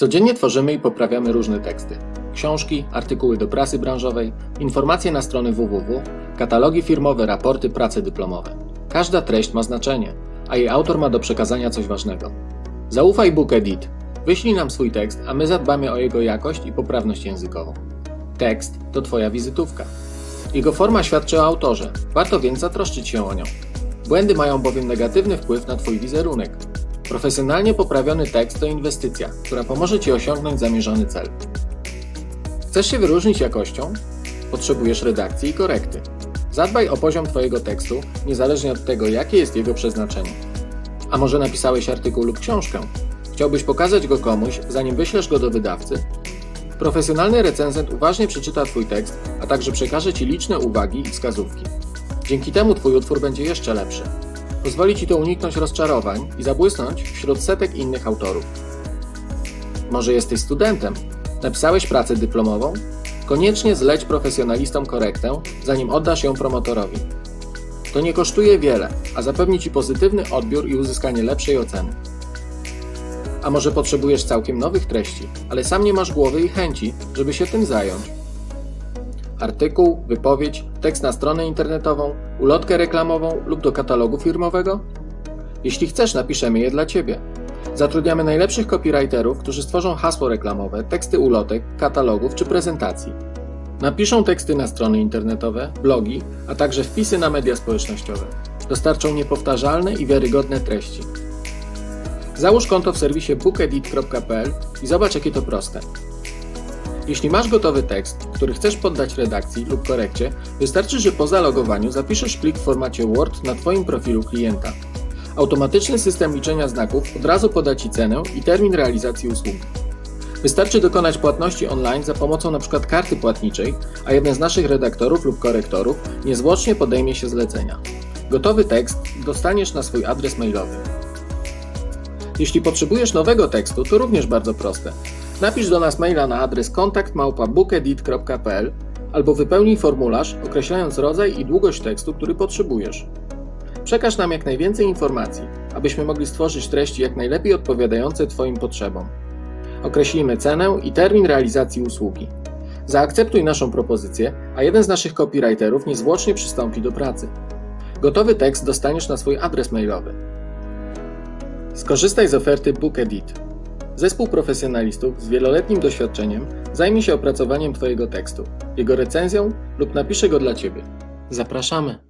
Codziennie tworzymy i poprawiamy różne teksty. Książki, artykuły do prasy branżowej, informacje na strony www, katalogi firmowe, raporty, prace dyplomowe. Każda treść ma znaczenie, a jej autor ma do przekazania coś ważnego. Zaufaj BookEdit. Wyślij nam swój tekst, a my zadbamy o jego jakość i poprawność językową. Tekst to Twoja wizytówka. Jego forma świadczy o autorze, warto więc zatroszczyć się o nią. Błędy mają bowiem negatywny wpływ na Twój wizerunek. Profesjonalnie poprawiony tekst to inwestycja, która pomoże Ci osiągnąć zamierzony cel. Chcesz się wyróżnić jakością? Potrzebujesz redakcji i korekty. Zadbaj o poziom Twojego tekstu, niezależnie od tego, jakie jest jego przeznaczenie. A może napisałeś artykuł lub książkę? Chciałbyś pokazać go komuś, zanim wyślesz go do wydawcy? Profesjonalny recenzent uważnie przeczyta Twój tekst, a także przekaże Ci liczne uwagi i wskazówki. Dzięki temu Twój utwór będzie jeszcze lepszy. Pozwoli Ci to uniknąć rozczarowań i zabłysnąć wśród setek innych autorów. Może jesteś studentem? Napisałeś pracę dyplomową? Koniecznie zleć profesjonalistom korektę, zanim oddasz ją promotorowi. To nie kosztuje wiele, a zapewni Ci pozytywny odbiór i uzyskanie lepszej oceny. A może potrzebujesz całkiem nowych treści, ale sam nie masz głowy i chęci, żeby się tym zająć? Artykuł, wypowiedź, tekst na stronę internetową, ulotkę reklamową lub do katalogu firmowego? Jeśli chcesz, napiszemy je dla Ciebie. Zatrudniamy najlepszych copywriterów, którzy stworzą hasło reklamowe, teksty ulotek, katalogów czy prezentacji. Napiszą teksty na strony internetowe, blogi, a także wpisy na media społecznościowe. Dostarczą niepowtarzalne i wiarygodne treści. Załóż konto w serwisie bookedit.pl i zobacz jakie to proste. Jeśli masz gotowy tekst, który chcesz poddać redakcji lub korekcie, wystarczy, że po zalogowaniu zapiszesz plik w formacie Word na Twoim profilu klienta. Automatyczny system liczenia znaków od razu poda Ci cenę i termin realizacji usługi. Wystarczy dokonać płatności online za pomocą np. karty płatniczej, a jeden z naszych redaktorów lub korektorów niezwłocznie podejmie się zlecenia. Gotowy tekst dostaniesz na swój adres mailowy. Jeśli potrzebujesz nowego tekstu, to również bardzo proste. Napisz do nas maila na adres kontakt@bookedit.pl albo wypełnij formularz określając rodzaj i długość tekstu, który potrzebujesz. Przekaż nam jak najwięcej informacji, abyśmy mogli stworzyć treści jak najlepiej odpowiadające Twoim potrzebom. Określimy cenę i termin realizacji usługi. Zaakceptuj naszą propozycję, a jeden z naszych copywriterów niezwłocznie przystąpi do pracy. Gotowy tekst dostaniesz na swój adres mailowy. Skorzystaj z oferty BookEdit. Zespół profesjonalistów z wieloletnim doświadczeniem zajmie się opracowaniem Twojego tekstu, jego recenzją lub napisze go dla Ciebie. Zapraszamy!